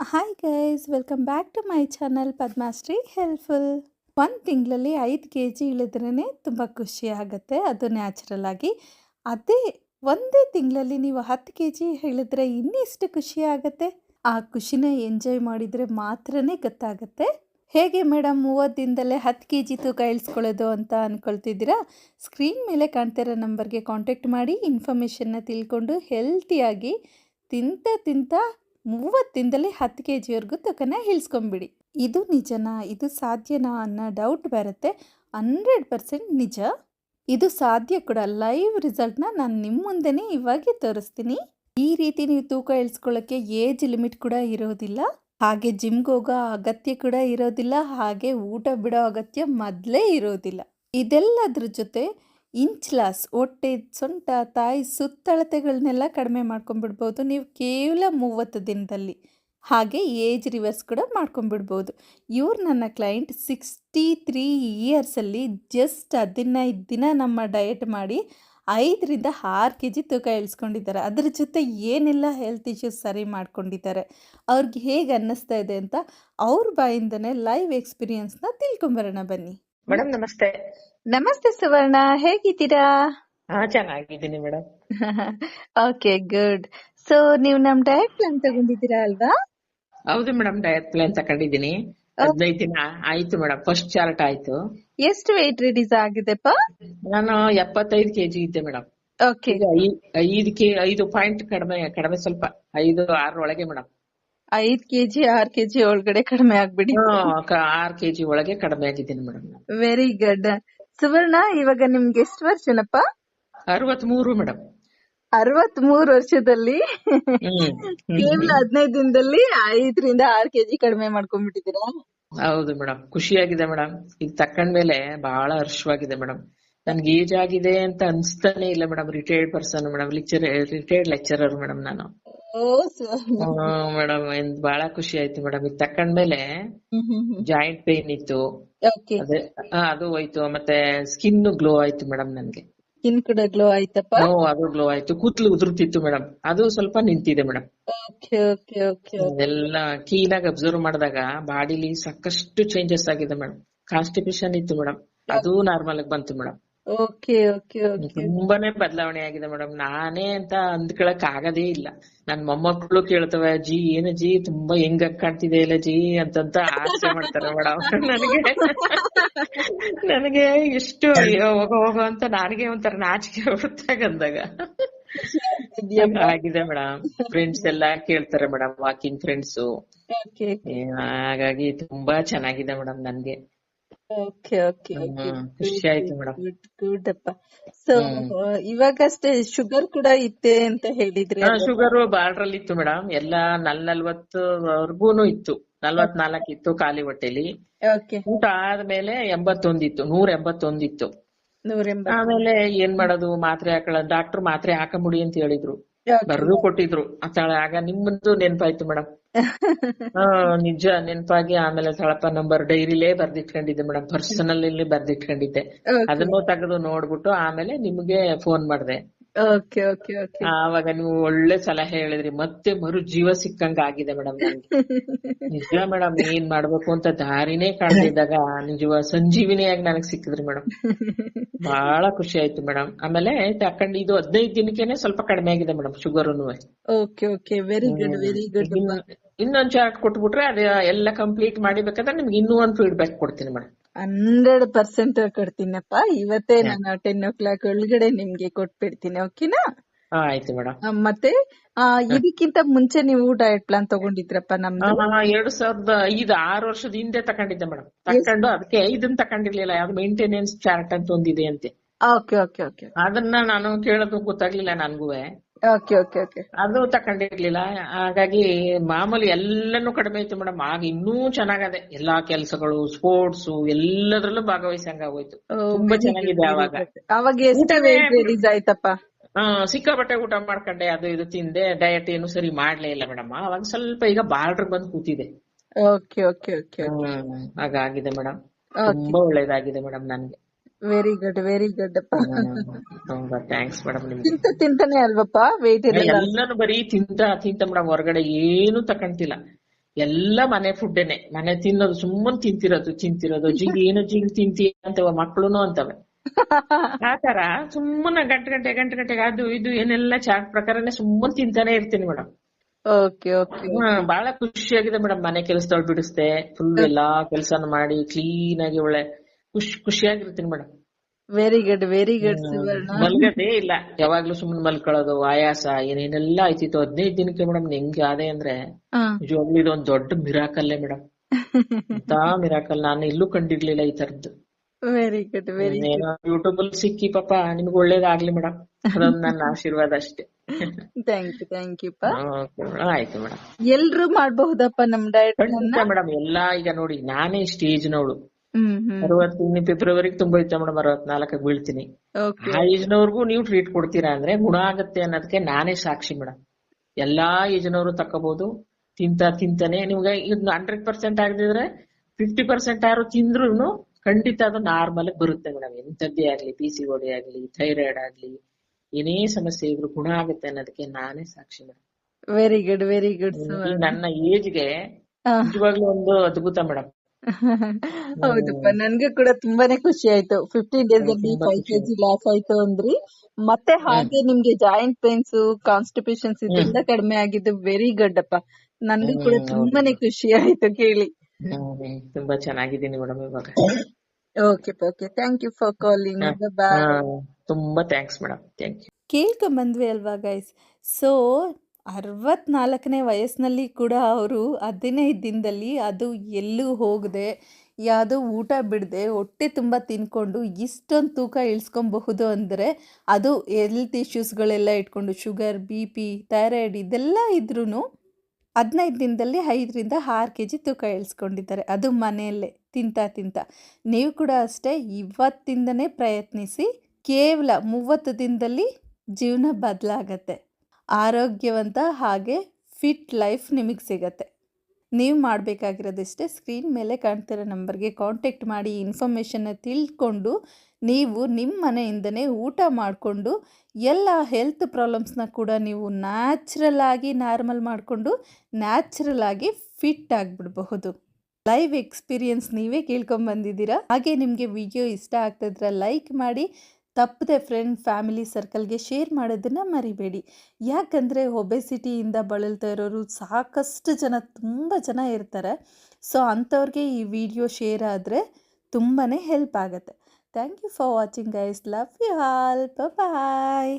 Hi guys welcome back to my channel Padmashree helpful ಒಂದು ತಿಂಗಳಲ್ಲಿ ಐದು ಕೆ ಜಿ ಇಳಿದ್ರೇ ತುಂಬ ಖುಷಿ ಆಗುತ್ತೆ, ಅದು ನ್ಯಾಚುರಲ್ ಆಗಿ. ಅದೇ ಒಂದೇ ತಿಂಗಳಲ್ಲಿ ನೀವು ಹತ್ತು ಕೆ ಜಿ ಇಳಿದ್ರೆ ಇನ್ನೆಷ್ಟು ಖುಷಿ ಆಗುತ್ತೆ? ಆ ಖುಷಿನ ಎಂಜಾಯ್ ಮಾಡಿದರೆ ಮಾತ್ರನೇ ಗೊತ್ತಾಗುತ್ತೆ. ಹೇಗೆ ಮೇಡಮ್ ಮೂವತ್ತು ದಿನದಲ್ಲೇ ಹತ್ತು ಕೆ ಜಿ ತೂಕ ಇಳಿಸ್ಕೊಳ್ಳೋದು ಅಂತ ಅಂದ್ಕೊಳ್ತಿದ್ದೀರಾ ಸ್ಕ್ರೀನ್ ಮೇಲೆ ಕಾಣ್ತಿರೋ ನಂಬರ್ಗೆ ಕಾಂಟ್ಯಾಕ್ಟ್ ಮಾಡಿ ಇನ್ಫಾರ್ಮೇಷನ್ನ ತಿಳ್ಕೊಂಡು ಹೆಲ್ತಿಯಾಗಿ ತಿಂತ ತಿಂತ ಮೂವತ್ತು ದಿನದಲ್ಲಿ ಹತ್ತು ಕೆ ಜಿವರೆಗೂ ತಕನ ಇಳಿಸ್ಕೊಂಬಿಡಿ ಇದು ನಿಜನಾ? ಇದು ಸಾಧ್ಯನಾ ಅನ್ನೋ ಡೌಟ್ ಬರುತ್ತೆ. ಹಂಡ್ರೆಡ್ ಪರ್ಸೆಂಟ್ ನಿಜ. ಇದು ಸಾಧ್ಯ ಕೂಡ. ಲೈವ್ ರಿಸಲ್ಟ್ನ ನಾನು ನಿಮ್ಮ ಮುಂದೆನೇ ಇವಾಗೆ ತೋರಿಸ್ತೀನಿ. ಈ ರೀತಿ ನೀವು ತೂಕ ಇಳಿಸ್ಕೊಳ್ಳೋಕ್ಕೆ ಏಜ್ ಲಿಮಿಟ್ ಕೂಡ ಇರೋದಿಲ್ಲ. ಹಾಗೆ ಜಿಮ್ಗೆ ಹೋಗೋ ಅಗತ್ಯ ಕೂಡ ಇರೋದಿಲ್ಲ. ಹಾಗೆ ಊಟ ಬಿಡೋ ಅಗತ್ಯ ಮೊದಲೇ ಇರೋದಿಲ್ಲ. ಇದೆಲ್ಲದ್ರ ಜೊತೆ ಇಂಚ್ ಲಾಸ್ ಹೊಟ್ಟೆ ಸೊಂಟ, ತಾಯಿ ಸುತ್ತಳತೆಗಳನ್ನೆಲ್ಲ ಕಡಿಮೆ ಮಾಡ್ಕೊಂಡ್ಬಿಡ್ಬೋದು ನೀವು ಕೇವಲ ಮೂವತ್ತು ದಿನದಲ್ಲಿ ಹಾಗೆ ಏಜ್ ರಿವರ್ಸ್ ಕೂಡ ಮಾಡ್ಕೊಂಡ್ಬಿಡ್ಬೋದು ಇವ್ರು ನನ್ನ ಕ್ಲೈಂಟ್ ಸಿಕ್ಸ್ಟಿ ತ್ರೀ ಇಯರ್ಸಲ್ಲಿ ಜಸ್ಟ್ ಹದಿನೈದು ದಿನ ನಮ್ಮ ಡಯಟ್ ಮಾಡಿ ಐದರಿಂದ ಆರು ಕೆ ಜಿ ತೂಕ ಇಳಿಸ್ಕೊಂಡಿದ್ದಾರೆ. ಅದರ ಜೊತೆ ಏನೆಲ್ಲ ಹೆಲ್ತ್ ಇಶ್ಯೂಸ್ ಸರಿ ಮಾಡ್ಕೊಂಡಿದ್ದಾರೆ, ಅವ್ರಿಗೆ ಹೇಗೆ ಅನ್ನಿಸ್ತಾ ಇದೆ ಅಂತ ಅವ್ರ ಬಾಯಿಂದನೇ ಲೈವ್ ಎಕ್ಸ್ಪೀರಿಯನ್ಸ್ನ ತಿಳ್ಕೊಂಬರೋಣ ಬನ್ನಿ. ಮೇಡಮ್ ನಮಸ್ತೆ. ನಮಸ್ತೆ ಸುವರ್ಣ ಹೇಗಿದ್ದೀರಾ? ಹಾ ಚೆನ್ನಾಗಿದ್ದೀನಿ ಮೇಡಮ್ ಓಕೆ ಗುಡ್ ಸೊ ನೀವು ನಮ್ ಡಯಟ್ ಪ್ಲಾನ್ ತಗೊಂಡಿದ್ದೀರಾ ಅಲ್ವಾ? ಹೌದು ಮೇಡಮ್ ಡಯಟ್ ಪ್ಲಾನ್ ತಕೊಂಡಿದ್ದೀನಿ ಹದಿನೈದು ದಿನ ಆಯ್ತು ಮೇಡಮ್ ಫಸ್ಟ್ ಚಾರ್ಟ್ ಆಯ್ತು. ಎಷ್ಟು ವೆಯ್ಟ್ ರಿಲೀಸ್ ಆಗಿದೆಪ್ಪ? ನಾನು ಎಪ್ಪತ್ತೈದು ಕೆಜಿ ಇದ್ದೆ ಮೇಡಮ್ ಓಕೆ ಐದು ಕೆ ಐದು ಪಾಯಿಂಟ್ ಕಡಿಮೆ ಕಡಿಮೆ ಸ್ವಲ್ಪ ಐದು ಆರೊಳಗೆ ಮೇಡಮ್ ಐದ್ ಕೆಜಿ ಆರ್ ಕೆಜಿ ಒಳಗಡೆ ಕಡಿಮೆ ಆಗ್ಬಿಡಿ. ಆರ್ ಕೆಜಿ ಒಳಗೆ ಕಡಿಮೆ ಆಗಿದ್ದೀನಿ ಮೇಡಮ್ ವೆರಿ ಗುಡ್ ಸುವರ್ಣ ಇವಾಗ ನಿಮ್ಗೆ ಎಷ್ಟು ವರ್ಷನಪ್ಪ? ಅರವತ್ಮೂರು ಮೇಡಮ್. ಅರವತ್ ಮೂರು ವರ್ಷದಲ್ಲಿ ಕೇವಲ ಹದಿನೈದು ದಿನದಲ್ಲಿ ಐದರಿಂದ ಆರ್ ಕೆಜಿ ಕಡಿಮೆ ಮಾಡ್ಕೊಂಡ್ಬಿಟ್ಟಿದ್ದೀರಾ? ಹೌದು ಮೇಡಮ್. ಖುಷಿಯಾಗಿದೆ ಮೇಡಮ್. ಈಗ ತಕೊಂಡ್ಮೇಲೆ ಬಹಳ ಹರ್ಷವಾಗಿದೆ ಮೇಡಮ್. ನನ್ಗೆ ಏಜ್ ಆಗಿದೆ ಅಂತ ಅನ್ಸ್ತಾನೆ ಇಲ್ಲ madam. Retired person madam. Lecture retired lecturer madam ನಾನು. ಮೇಡಮ್ ಬಹಳ ಖುಷಿ ಆಯ್ತು ಮೇಡಮ್. ಇದು ತಕೊಂಡ್ಮೇಲೆ ಜಾಯಿಂಟ್ ಪೇನ್ ಇತ್ತು. ಅದೇ ಹೋಯ್ತು. ಮತ್ತೆ ಸ್ಕಿನ್ ಗ್ಲೋ ಆಯ್ತು ಮೇಡಮ್ ನನ್ಗೆ. ಸ್ಕಿನ್ ಕೂಡ ಗ್ಲೋ ಆಯ್ತಪ್ಪ? ಅದು ಗ್ಲೋ ಆಯ್ತು. ಕೂತ್ಲು ಉದುರ್ತಿತ್ತು ಮೇಡಮ್. ಅದು ಸ್ವಲ್ಪ ನಿಂತಿದೆ ಮೇಡಮ್. ಎಲ್ಲ ಕ್ಲೀನ್ ಆಗಿ ಅಬ್ಸರ್ವ್ ಮಾಡಿದಾಗ ಬಾಡಿಲಿ ಸಾಕಷ್ಟು ಚೇಂಜಸ್ ಆಗಿದೆ ಮೇಡಮ್. ಕಾನ್ಸ್ಟಿಪೇಷನ್ ಇತ್ತು ಮೇಡಮ್. ಅದು ನಾರ್ಮಲ್ ಆಗಿ ಬಂತು ಮೇಡಮ್. ತುಂಬಾನೇ ಬದಲಾವಣೆ ಆಗಿದೆ ಮೇಡಂ ನಾನೇ ಅಂತ ಅಂದ್ಕೊಳಕ್ ಆಗದೇ ಇಲ್ಲ. ನನ್ ಮೊಮ್ಮಕ್ಕಳು ಕೇಳ್ತವೆ ಅಜ್ಜಿ ಏನ್ ಅಜ್ಜಿ ತುಂಬಾ ಹೆಂಗ್ ಕಾಣ್ತಿದೆ ಇಲ್ಲ ಜಿ? ಅಂತಂತ ಆಸೆ ಮಾಡ್ತಾರೆ ಮೇಡಮ್. ನನಗೆ ನನಗೆ ಎಷ್ಟು ಹೋಗೋ ಹೋಗೋ ಅಂತ ನನಗೆ ಒಂಥರ ನಾಚಿಕೆ ಹೊರತಾಗ ಅಂದಾಗ ಆಗಿದೆ ಮೇಡಮ್. ಫ್ರೆಂಡ್ಸ್ ಎಲ್ಲಾ ಕೇಳ್ತಾರೆ ಮೇಡಮ್ ವಾಕಿಂಗ್ ಫ್ರೆಂಡ್ಸ್ ಹಾಗಾಗಿ ತುಂಬಾ ಚೆನ್ನಾಗಿದೆ ಮೇಡಮ್ ನನ್ಗೆ. ಓಕೆ ಓಕೆ ಖುಷಿ ಆಯ್ತು ಮೇಡಮ್. ಗುಡ್ ಅಪ್ಪ. ಸೊ ಇವಾಗಷ್ಟೇ ಶುಗರ್ ಕೂಡ ಇತ್ತೆ ಅಂತ ಹೇಳಿದ್ರಿ ಶುಗರ್ ಬಾಳ್ರಲ್ಲಿ ಇತ್ತು ಮೇಡಮ್. ಎಲ್ಲಾ ನಲ್ ನಲ್ವತ್ತವರ್ಗೂನು ಇತ್ತು. ನಲ್ವತ್ನಾಲ್ಕ್ ಇತ್ತು ಖಾಲಿ ಹೊಟ್ಟೆಲಿ. ಊಟ ಆದ್ಮೇಲೆ ಎಂಬತ್ತೊಂದಿತ್ತು ನೂರ ಎಂಬತ್ತೊಂದಿತ್ತು ಆಮೇಲೆ ಏನ್ ಮಾಡೋದು? ಮಾತ್ರೆ ಹಾಕಳ ಡಾಕ್ಟರ್ ಮಾತ್ರೆ ಹಾಕಂಬಿಡಿ ಅಂತ ಹೇಳಿದ್ರು. ಬರ್ದು ಕೊಟ್ಟಿದ್ರು. ಆಗ ನಿಮ್ಮದು ನೆನಪಾಯ್ತು ಮೇಡಮ್ ಹಾ ನಿಜ ನೆನಪಾಗಿ ಆಮೇಲೆ ಸಳಪ ನಂಬರ್ ಡೈರಿಲೇ ಬರ್ದಿಟ್ಕೊಂಡಿದ್ದೆ ಮೇಡಮ್ ಪರ್ಸನಲ್ ಇಲ್ಲಿ ಬರ್ದಿಟ್ಕೊಂಡಿದ್ದೆ. ಅದನ್ನು ತೆಗೆದು ನೋಡ್ಬಿಟ್ಟು ಆಮೇಲೆ ನಿಮ್ಗೆ ಫೋನ್ ಮಾಡ್ದೆ. ಓಕೆ ಓಕೆ ಓಕೆ ಆವಾಗ ನೀವು ಒಳ್ಳೆ ಸಲಹೆ ಹೇಳಿದ್ರಿ ಮತ್ತೆ ಮರು ಜೀವ ಸಿಕ್ಕಂಗ ಆಗಿದೆ ಮೇಡಮ್ ನಿಜ ಮೇಡಮ್ ಏನ್ ಮಾಡ್ಬೇಕು ಅಂತ ದಾರಿನೇ ಕಾಣ್ತಿದ್ದಾಗ ನಿಜವ ಸಂಜೀವಿನಿಯಾಗಿ ನನಗ್ ಸಿಕ್ಕಿದ್ರಿ ಮೇಡಮ್ ಬಹಳ ಖುಷಿ ಆಯ್ತು ಮೇಡಮ್ ಆಮೇಲೆ ತಕೊಂಡ್ ಇದು ಹದಿನೈದು ದಿನಕ್ಕೆನೆ ಸ್ವಲ್ಪ ಕಡಿಮೆ ಆಗಿದೆ madam ಶುಗರ್ನು okay okay very good very good ಇನ್ನೊಂದ್ ಚಾರ್ಟ್ ಕೊಟ್ಬಿಟ್ರೆ ಅದ ಎಲ್ಲ ಕಂಪ್ಲೀಟ್ ಮಾಡಿಬೇಕಾದ್ರೆ ನಿಮ್ಗೆ ಇನ್ನೂ ಒಂದ್ ಫೀಡ್ಬ್ಯಾಕ್ ಕೊಡ್ತೀನಿ ಮೇಡಮ್ ಹಂಡ್ರೆಡ್ ಪರ್ಸೆಂಟ್ ಕೊಡ್ತೀನಪ್ಪ. ಇವತ್ತೇ ನಾನು ಟೆನ್ ಓ ಕ್ಲಾಕ್ ಒಳಗಡೆ ನಿಮ್ಗೆ ಕೊಟ್ಬಿಡ್ತೀನಿ ಓಕೆನಾ ಆಯ್ತು ಮೇಡಮ್ ಮತ್ತೆ ಇದಕ್ಕಿಂತ ಮುಂಚೆ ನೀವು ಡಯಟ್ ಪ್ಲಾನ್ ತಗೊಂಡಿದ್ರಪ್ಪ ನಮ್ದು? ಎರಡ್ ಸಾವಿರದ ಐದು ಆರು ವರ್ಷದ ಹಿಂದೆ ತಕೊಂಡಿದ್ದೆ ಮೇಡಮ್ ತಕೊಂಡು ಅದಕ್ಕೆ ಇದನ್ನ ತಕೊಂಡಿರ್ಲಿಲ್ಲ ಯಾವ್ದು ಮೇಂಟೆನೆನ್ಸ್ ಚಾರ್ಟ್ ಅಂತ ಒಂದಿದೆ ಅಂತೆ. ಓಕೆ ಓಕೆ ಓಕೆ ಅದನ್ನ ನಾನು ಕೇಳೋದು ಗೊತ್ತಾಗ್ಲಿಲ್ಲ ಓಕೆ ಅದು ತಕೊಂಡಿರ್ಲಿಲ್ಲ ಹಾಗಾಗಿ ಮಾಮೂಲಿ ಎಲ್ಲಾನು ಕಡಿಮೆ ಇತ್ತು ಮೇಡಮ್ ಆಗ ಇನ್ನೂ ಚೆನ್ನಾಗದೆ. ಎಲ್ಲಾ ಕೆಲ್ಸಗಳು ಸ್ಪೋರ್ಟ್ಸ್ ಎಲ್ಲದ್ರಲ್ಲೂ ಭಾಗವಹಿಸಂಗ ಆಗೋಯ್ತು. ತುಂಬಾ ಚೆನ್ನಾಗಿದೆ ಅವಾಗ ಆಯ್ತಪ್ಪ? ಆ, ಸಿಕ್ಕಾಪಟ್ಟೆ ಊಟ ಮಾಡ್ಕೊಂಡೆ ಅದು ಇದು ತಿಂದೆ. ಡಯಟ್ ಏನು ಸರಿ ಮಾಡ್ಲೇ ಇಲ್ಲ ಮೇಡಮ್ ಅವಾಗ ಸ್ವಲ್ಪ ಈಗ ಬಾರ್ಡರ್ ಬಂದು ಕೂತಿದೆ. ಓಕೆ ಓಕೆ ಓಕೆ ಹಾಗಾಗಿದೆ ಮೇಡಮ್ ತುಂಬಾ ಒಳ್ಳೇದಾಗಿದೆ ಮೇಡಮ್ ನನ್ಗೆ. ವೆರಿ ಗುಡ್ ವೆರಿ ಗುಡ್ ತುಂಬಾ ಥ್ಯಾಂಕ್ಸ್ ಮೇಡಮ್ ನಿಮ್ಗೆ. ತಿಂತ ತಿಂತಾನೆ ಅಲ್ವಪ್ಪ? ವೇಟ್ ಇರಲ್ಲ. ಎಲ್ಲಾನು ಬರೀ ತಿಂತ ತಿಂತ ಮೇಡಮ್ ಹೊರಗಡೆ ಏನು ತಕಂತಿಲ್ಲ. ಎಲ್ಲ ಮನೆ ಫುಡ್ಡೇನೆ ಮನೆ ತಿನ್ನೋದು ಸುಮ್ಮನೆ ತಿಂತಿರೋದು ತಿಂತಿರೋದು. ಜಿಗ್ ಏನು ಜಿಗ್ ತಿಂತಿ ಅಂತವ ಮಕ್ಳುನು ಅಂತವೆ. ಆತರ ಸುಮ್ಮನೆ ಗಂಟೆ ಗಂಟೆ ಗಂಟೆ ಗಂಟೆಗೆ ಅದು ಇದು ಏನೆಲ್ಲ ಚಾಟ್ ಪ್ರಕಾರನೇ ಸುಮ್ಮನೆ ತಿಂತಾನೆ ಇರ್ತೀನಿ ಮೇಡಮ್ ಓಕೆ ಓಕೆ ಬಹಳ ಖುಷಿಯಾಗಿದೆ ಮೇಡಮ್ ಮನೆ ಕೆಲಸ ಬಿಡಿಸ್ದೆ. ಫುಲ್ ಎಲ್ಲಾ ಕೆಲಸನ ಮಾಡಿ ಕ್ಲೀನ್ ಆಗಿ ಒಳ್ಳೆ ಖುಷಿ ಖುಷಿಯಾಗಿರ್ತೀನಿ madam very good very good Suvarna ಮಲ್ಗದೇ ಇಲ್ಲ. ಯಾವಾಗ್ಲೂ ಸುಮ್ಮನೆ ಮಲ್ಕೊಳ್ಳೋದು ಆಯಾಸ ಏನೇನೆಲ್ಲ ಆಯ್ತಿತ್ತು ಹದಿನೈದು ದಿನಕ್ಕೆ ಮೇಡಮ್ ನಿಂಗೆ ಅದೇ ಅಂದ್ರೆ ಇದು ನಿಜವಾಗ್ಲೂ ಇದೊಂದ್ ದೊಡ್ಡ ಮಿರಾಕಲ್ಲೇ ಮೇಡಮ್ ಅಂತ ಮಿರಾಕಲ್ ನಾನು ಇಲ್ಲೂ ಕಂಡಿರ್ಲಿಲ್ಲ ಈ ತರದ್ದು ವೆರಿ ಗುಡ್ ವೆರಿ ಯೂಟ್ಯೂಬ್ ಅಲ್ಲಿ ಸಿಕ್ಕಿ ಪಾಪ ನಿಮ್ಗೆ ಒಳ್ಳೇದಾಗ್ಲಿ ಮೇಡಮ್ ಅದೊಂದು ನನ್ನ ಆಶೀರ್ವಾದ ಅಷ್ಟೇ. Thank you thank you. ಆಯ್ತು ಮೇಡಮ್ ಎಲ್ರು ಮಾಡಬಹುದಪ್ಪ ನಮ್ ಡಯಟ್ ಮೇಡಮ್ ಎಲ್ಲಾ ಈಗ ನೋಡಿ ನಾನೇ ಸ್ಟೇಜ್ನವಳು ಹ್ಮ್ ಹ್ಮ್ ಅರವತ್ತು ಫೆಬ್ರವರಿಗೆ ತುಂಬಾ ಇತ್ತು ಮೇಡಮ್ ಅರವತ್ನಾಲ್ಕಕ್ಕೆ ಬೀಳ್ತೀನಿ. ಆ ಏಜ್ನವ್ರಿಗೂ ನೀವು ಟ್ರೀಟ್ ಕೊಡ್ತೀರಾ ಅಂದ್ರೆ ಗುಣ ಆಗತ್ತೆ ಅನ್ನೋದಕ್ಕೆ ನಾನೇ ಸಾಕ್ಷಿ ಮೇಡಮ್ ಎಲ್ಲಾ ಏಜ್ನವರು ತಕ್ಕಬಹುದು ತಿಂತ ತಿಂತಾನೆ ನಿಮ್ಗೆ ಇದು ಹಂಡ್ರೆಡ್ ಪರ್ಸೆಂಟ್ ಆಗದಿದ್ರೆ ಫಿಫ್ಟಿ ಪರ್ಸೆಂಟ್ ಯಾರು ತಿಂದ್ರು ಖಂಡಿತ ಅದು ನಾರ್ಮಲ್ ಬರುತ್ತೆ ಮೇಡಮ್ ಎಂತದ್ದೇ ಆಗ್ಲಿ ಪಿ ಸಿ ಓಡಿ ಆಗ್ಲಿ ಥೈರಾಯ್ಡ್ ಆಗ್ಲಿ ಏನೇ ಸಮಸ್ಯೆ ಇದ್ರು ಗುಣ ಆಗುತ್ತೆ ಅನ್ನೋದಕ್ಕೆ ನಾನೇ ಸಾಕ್ಷಿ madam very good very good ನನ್ನ ಏಜ್ಗೆ ನಿಜವಾಗ್ಲೂ ಒಂದು ಅದ್ಭುತ ಮೇಡಮ್ ಹೌದಪ್ಪ. ನನ್ಗೂ ಕೂಡ ತುಂಬಾನೇ ಖುಷಿ ಆಯ್ತು. ಫಿಫ್ಟೀನ್ ಡೇಸ್ ಅಲ್ಲಿ ಫೈವ್ ಕೆ ಕೆಜಿ ಲಾಸ್ ಆಯ್ತು ಅಂದ್ರಿ. ಮತ್ತೆ ಹಾಗೆ ನಿಮ್ಗೆ ಜಾಯಿಂಟ್ ಪೇನ್ಸ್ ಕಾನ್ಸ್ಟಿಪೇಷನ್ಸ್ ಇದೆಲ್ಲ ಕಡಿಮೆ ಆಗಿದ್ದು ವೆರಿ ಗುಡ್ ಅಪ್ಪ. ನನ್ಗೂ ಕೂಡ ತುಂಬಾನೇ ಖುಷಿ ಆಯ್ತು ಕೇಳಿ. ತುಂಬಾ ಚೆನ್ನಾಗಿದ್ದೀನಿ ಮೇಡಮ್ ಇವಾಗ. Okay okay thank you for calling ತುಂಬಾ ಥ್ಯಾಂಕ್ಸ್ ಮೇಡಮ್. ಥ್ಯಾಂಕ್ ಯು ಕೇಳ್ಕೊಂಬಂದ್ವಿ ಅಲ್ವಾ ಗೈಸ್ ಸೊ ಅರವತ್ನಾಲ್ಕನೇ ವಯಸ್ಸಿನಲ್ಲಿ ಕೂಡ ಅವರು ಹದಿನೈದು ದಿನದಲ್ಲಿ ಅದು ಎಲ್ಲೂ ಹೋಗದೆ, ಯಾವುದೋ ಊಟ ಬಿಡದೆ, ಹೊಟ್ಟೆ ತುಂಬ ತಿನ್ಕೊಂಡು ಇಷ್ಟೊಂದು ತೂಕ ಇಳಿಸ್ಕೊಬಹುದು ಅಂದರೆ ಅದು ಹೆಲ್ತ್ ಇಶ್ಯೂಸ್ಗಳೆಲ್ಲ ಇಟ್ಕೊಂಡು ಶುಗರ್ ಬಿ ಪಿ ಥೈರಾಯ್ಡ್ ಇದೆಲ್ಲ ಇದ್ರೂ ಹದಿನೈದು ದಿನದಲ್ಲಿ ಐದರಿಂದ ಆರು ಕೆ ಜಿ ತೂಕ ಇಳಿಸ್ಕೊಂಡಿದ್ದಾರೆ. ಅದು ಮನೆಯಲ್ಲೇ ತಿಂತ ತಿಂತ. ನೀವು ಕೂಡ ಅಷ್ಟೇ ಇವತ್ತಿಂದನೇ ಪ್ರಯತ್ನಿಸಿ, ಕೇವಲ ಮೂವತ್ತು ದಿನದಲ್ಲಿ ಜೀವನ ಬದಲಾಗತ್ತೆ. ಆರೋಗ್ಯವಂತ ಹಾಗೆ ಫಿಟ್ ಲೈಫ್ ನಿಮಗೆ ಸಿಗತ್ತೆ. ನೀವು ಮಾಡಬೇಕಾಗಿರೋದಿಷ್ಟೇ ಸ್ಕ್ರೀನ್ ಮೇಲೆ ಕಾಣ್ತಿರೋ ನಂಬರ್ಗೆ ಕಾಂಟ್ಯಾಕ್ಟ್ ಮಾಡಿ ಇನ್ಫಾರ್ಮೇಷನ್ನ ತಿಳ್ಕೊಂಡು ನೀವು ನಿಮ್ಮ ಮನೆಯಿಂದನೇ ಊಟ ಮಾಡಿಕೊಂಡು ಎಲ್ಲ ಹೆಲ್ತ್ ಪ್ರಾಬ್ಲಮ್ಸ್ನ ಕೂಡ ನೀವು ನ್ಯಾಚುರಲ್ ಆಗಿ ನಾರ್ಮಲ್ ಮಾಡಿಕೊಂಡು ನ್ಯಾಚುರಲ್ ಆಗಿ ಫಿಟ್ ಆಗಿಬಿಡಬಹುದು. ಲೈವ್ ಎಕ್ಸ್ಪೀರಿಯನ್ಸ್ ನೀವೇ ಕೇಳ್ಕೊಂಬಂದಿದ್ದೀರಾ ಹಾಗೆ ನಿಮಗೆ ವಿಡಿಯೋ ಇಷ್ಟ ಆಗ್ತಿದ್ರೆ ಲೈಕ್ ಮಾಡಿ ತಪ್ಪದೆ ಫ್ರೆಂಡ್ ಫ್ಯಾಮಿಲಿ ಸರ್ಕಲ್ಗೆ ಶೇರ್ ಮಾಡೋದನ್ನು ಮರಿಬೇಡಿ. ಯಾಕಂದರೆ ಒಬೆಸಿಟಿಯಿಂದ ಬಳಲ್ತಾ ಇರೋರು ಸಾಕಷ್ಟು ಜನ, ತುಂಬ ಜನ ಇರ್ತಾರೆ. ಸೊ ಅಂಥವ್ರಿಗೆ ಈ ವಿಡಿಯೋ ಶೇರ್ ಆದರೆ ತುಂಬಾ ಹೆಲ್ಪ್ ಆಗುತ್ತೆ. Thank you for watching guys love you all bye